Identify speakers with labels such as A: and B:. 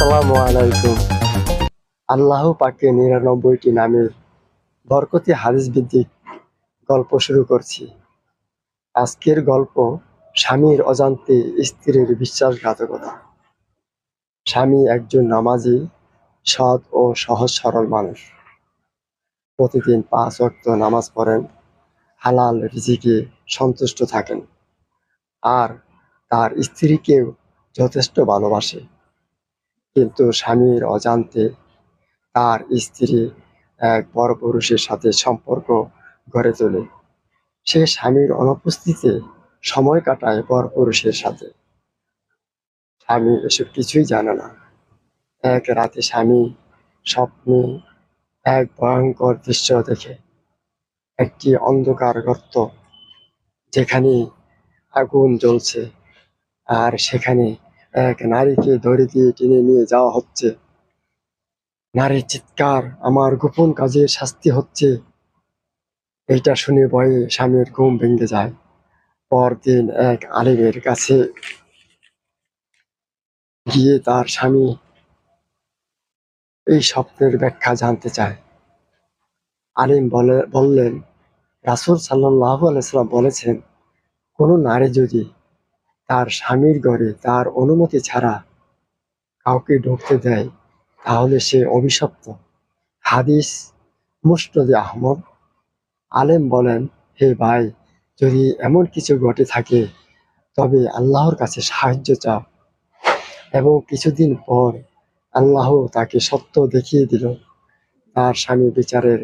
A: আসসালামু আলাইকুম। আল্লাহ পাকে নিরানব্বইটি নামের বরকতি হাদিস ভিত্তিক গল্প শুরু করছি। আজকের গল্প স্বামীর অজান্তে স্ত্রীর বিশ্বাসঘাতকতা। স্বামী একজন নামাজি, সৎ ও সহজ সরল মানুষ। প্রতিদিন পাঁচ ওয়াক্ত নামাজ পড়েন, হালাল রিজিকে সন্তুষ্ট থাকেন। আর তার স্ত্রীকেও যথেষ্ট ভালোবাসে। কিন্তু স্বামীর অজান্তে তার স্ত্রী এক বড় পুরুষের সাথে সম্পর্ক গড়ে তোলে। সে স্বামীর অনুপস্থিতিতে সময় কাটায় বর পুরুষের সাথে। স্বামী এসব কিছুই জানে না। এক রাতে স্বামী স্বপ্নে এক ভয়ঙ্কর দৃশ্য দেখে। একটি অন্ধকার গর্ত যেখানে আগুন জ্বলছে আর সেখানে এক নারীকে দড়ি দিয়ে টেনে নিয়ে যাওয়া হচ্ছে। নারীর চিৎকার, আমার গোপন কাজে শাস্তি হচ্ছে। এইটা শুনে ভয়ে স্বামীর ঘুম ভেঙে যায়। পরদিন এক আলিমের কাছে গিয়ে তার স্বামী এই স্বপ্নের ব্যাখ্যা জানতে চায়। আলিম বলে, বললেন, রাসুল সাল্লাহ আলাইসাল্লাম বলেছেন, কোনো নারী যদি তার স্বামীর ঘরে তার অনুমতি ছাড়া কাউকে ঢুকতে দেয়, তাহলে সে অভিশপ্ত। হাদিস মুস্তাদি আহমদ আলেম বলেন, হে ভাই, যদি এমন কিছু ঘটে থাকে, তবে আল্লাহর কাছে সাহায্য চাও। এবং কিছুদিন পর আল্লাহ তাকে সত্য দেখিয়ে দিল। তার স্বামী বিচারের